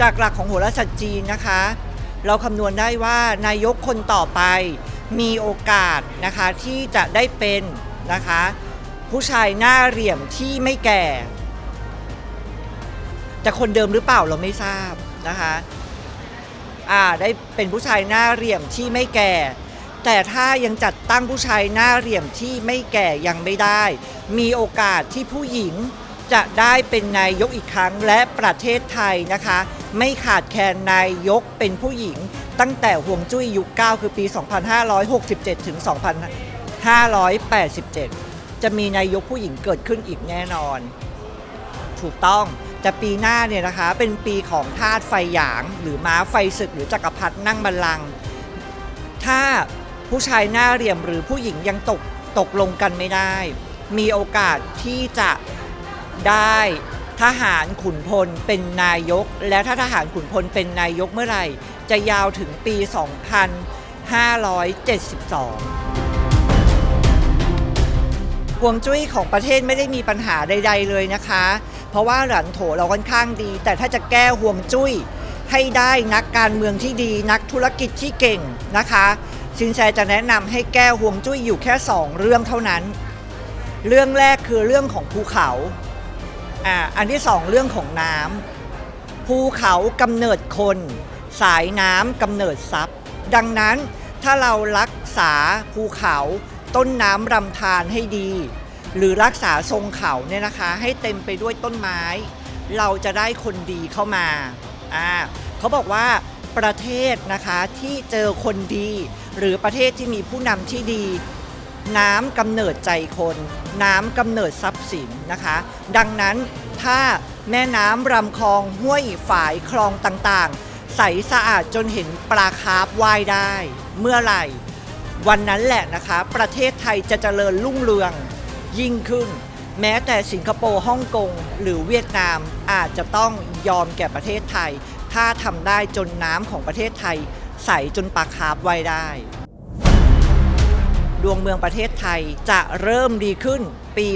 จากหลักของโหราศาสตร์จีนนะคะ เราคำนวณได้ว่านายกคนต่อไปมีโอกาสนะคะที่จะได้เป็นนะคะ ผู้ชายหน้าเหลี่ยมที่ไม่แก่ แต่คนเดิมหรือเปล่าเราไม่ทราบนะคะอ่าได้เป็นผู้ชายหน้าเหลี่ยมที่ไม่แก่ แต่ถ้ายังจัดตั้งผู้ชายหน้าเหลี่ยมที่ไม่แก่ยังไม่ได้ มีโอกาสที่ผู้หญิงจะได้เป็นนายกอีกครั้งและประเทศไทยนะคะ ไม่ขาดแคลนนายยกเป็นผู้หญิง ตั้งแต่ห่วงจุ้ยยุค 9 คือปี 2567 ถึง 2587 จะมีนายกผู้หญิงเกิดขึ้นอีกแน่นอน ถูกต้องแต่ปีหน้าเนี่ยนะคะเป็นปีของธาตุไฟหยาง หรือม้าไฟศึกหรือจักรพรรดินั่งบัลลังก์ถ้าผู้ชายหน้าเหลี่ยมหรือผู้หญิงยังตกตกลงกันไม่ได้ มีโอกาสที่จะได้ ทหารขุนพลเป็นนายก แล้วถ้าทหารขุนพลเป็นนายกเมื่อไหร่ จะยาวถึงปี 2572 ห่วงจุ้ยของประเทศไม่ได้มีปัญหาใด ๆเลยนะคะ เพราะว่าหลันโถเราค่อนข้างดี แต่ถ้าจะแก้ห่วงจุ้ยให้ได้นักการเมืองที่ดีนักธุรกิจที่เก่งนะคะสินแสจะแนะนำให้แก้ห่วงจุ้ยอยู่แค่ 2 เรื่องเท่านั้น เรื่องแรกคือเรื่องของภูเขา อ่าอันที่สองเรื่องของน้ำภูเขากำเนิดคน สายน้ำกำเนิดทรัพย์ ดังนั้นถ้าเรารักษาภูเขาต้นน้ำรำธารให้ดี หรือรักษาทรงเขาเนี่ยนะคะ ให้เต็มไปด้วยต้นไม้ เราจะได้คนดีเข้ามาอ่าเขาบอกว่าประเทศนะคะที่เจอคนดี หรือประเทศที่มีผู้นำที่ดี น้ำกำเนิดใจคน น้ำกำเนิดทรัพย์สินนะคะ ดังนั้นถ้าแม่น้ำลำคลองห้วยฝายคลองต่างๆ ใสสะอาดจนเห็นปลาคาร์ฟว่ายได้ เมื่อไหร่ วันนั้นแหละนะคะ ประเทศไทยจะเจริญรุ่งเรือง ยิ่งขึ้น แม้แต่สิงคโปร์ฮ่องกงหรือเวียดนามอาจจะต้องยอมแก่ประเทศไทย ถ้าทำได้จนน้ำของประเทศไทย ใสจนปลาคาร์ฟว่ายได้ ดวงเมืองประเทศไทยจะเริ่มดีขึ้นปี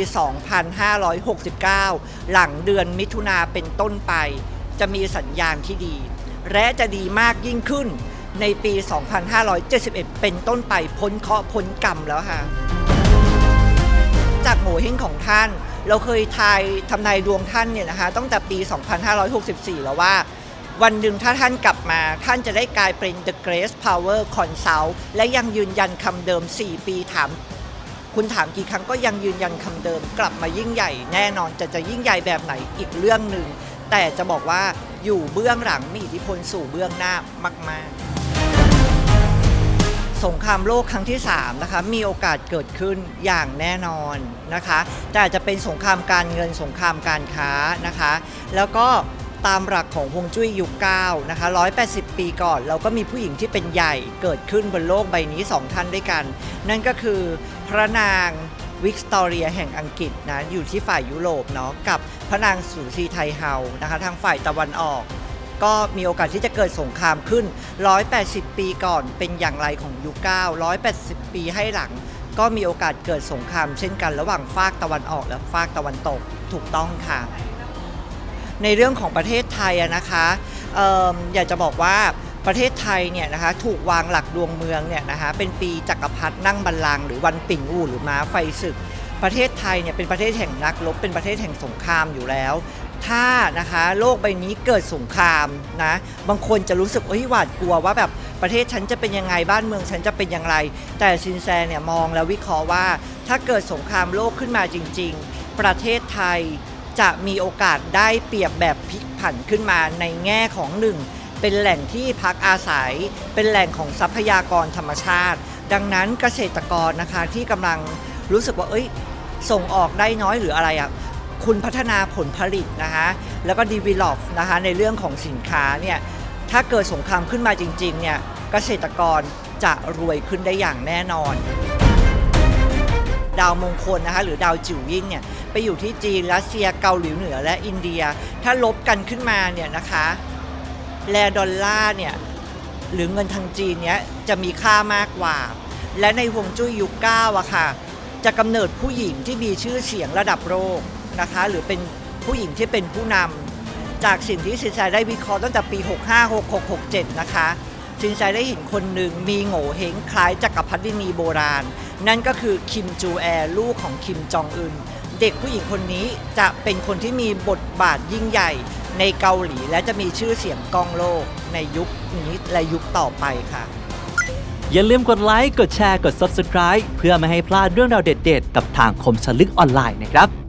2569 หลังเดือนมิถุนาเป็นต้นไป จะมีสัญญาณที่ดี และจะดีมากยิ่งขึ้นในปี 2571 เป็นต้นไปพ้นเคราะห์พ้นกรรมแล้วค่ะ จากโหเฮงของท่าน เราเคยทายทำนายดวงท่านเนี่ยนะคะตั้งแต่ปี 2564 แล้วว่า วันหนึ่งถ้าท่านกลับมา ท่านจะได้กลายเป็น The Grace Power Consult และยังยืนยันคำเดิม 4 ปีถาม คุณถามกี่ครั้งก็ยังยืนยันคำเดิม กลับมายิ่งใหญ่แน่นอนจะจะยิ่งใหญ่แบบไหนอีกเรื่องหนึ่ง แต่จะบอกว่าอยู่เบื้องหลังมีอิทธิพลสู่เบื้องหน้ามากๆสงครามโลกครั้งที่3นะคะมีโอกาสเกิดขึ้นอย่างแน่นอนนะคะ แต่อาจจะเป็นสงครามการเงินสงครามการค้านะคะ แล้วก็ ตามหลักของฮวงจุ้ยยุค9นะคะ180 ปีก่อน เราก็มีผู้หญิงที่เป็นใหญ่เกิดขึ้นบนโลกใบนี้ 2 ท่านด้วยกัน นั่นก็คือพระนางวิกตอเรียแห่งอังกฤษนะอยู่ที่ฝ่ายยุโรปเนาะกับพระนางสูซีไทเฮานะคะทางฝ่ายตะวันออก ก็มีโอกาสที่จะเกิดสงครามขึ้น 180 ปีก่อนเป็นอย่างไรของยุค9 180 ปีให้หลัง ก็มีโอกาสเกิดสงครามเช่นกันระหว่างฝากตะวันออกและฝากตะวันตกถูกต้องค่ะ ในเรื่องของประเทศไทยนะคะออยากจะบอกว่าประเทศไทยเนี่ยนะคะถูกวางหลักดวงเมืองเนี่ยนะคะเป็นปีจักรพรรดินั่งบัลลังก์หรือวันปิ่งอู่หรือม้าไฟศึก ประเทศไทยเนี่ยเป็นประเทศแห่งนักรบเป็นประเทศแห่งสงครามอยู่แล้ว ถ้านะคะโลกใบนี้เกิดสงครามนะบางคนจะรู้สึกเอ้ยหวาดกลัวว่าแบบประเทศฉันจะเป็นยังไงบ้านเมืองฉันจะเป็นอย่างไร แต่ซินแซเนี่ยมองแล้ววิเคราะห์ว่า ถ้าเกิดสงครามโลกขึ้นมาจริง ๆ ประเทศไทย จะมีโอกาสได้เปรียบแบบพลิกผันขึ้นมาในแง่ของหนึ่งเป็นแหล่งที่พักอาศัย เป็นแหล่งของทรัพยากรธรรมชาติ ดังนั้นเกษตรกรนะคะที่กำลังรู้สึกว่าเอ้ยส่งออกได้น้อยหรืออะไรอะ่ะคุณพัฒนาผลผลิตนะคะแล้วก็ develop นะคะในเรื่องของสินค้าเนี่ยถ้าเกิดสงครามขึ้นมาจริงๆเนี่ยเกษตรกรจะรวยขึ้นได้อย่างแน่นอน ดาวมงคลนะคะหรือดาวจิ๋วยิ่งเนี่ยไปอยู่ที่จีนรัสเซียเกาหลีเหนือและอินเดีย ถ้าลบกันขึ้นมาเนี่ยนะคะแลดอลลาร์เนี่ยหรือเงินทางจีนเนี่ยจะมีค่ามากกว่า และในฮวงจุ้ยยุคเก้าอะค่ะจะกำเนิดผู้หญิงที่มีชื่อเสียงระดับโลกนะคะหรือเป็นผู้หญิงที่เป็นผู้นำจากสิ่งที่สินแสได้วิเคราะห์ตั้งแต่ปี 65 66 67 นะคะ สินแสได้เห็นคนหนึ่งมีโง่เฮงคล้ายจักรพรรดินีโบราณ นั่นก็คือคิมจูแอร์ลูกของคิมจองอึนเด็กผู้หญิงคนนี้จะเป็นคนที่มีบทบาทยิ่งใหญ่ในเกาหลีและจะมีชื่อเสียงก้องโลกในยุคนี้และยุคต่อไปค่ะ อย่าลืมกดไลค์ กดแชร์ กด Subscribe เพื่อไม่ให้พลาดเรื่องราวเด็ด ๆ กับทางคมชลึกออนไลน์นะครับ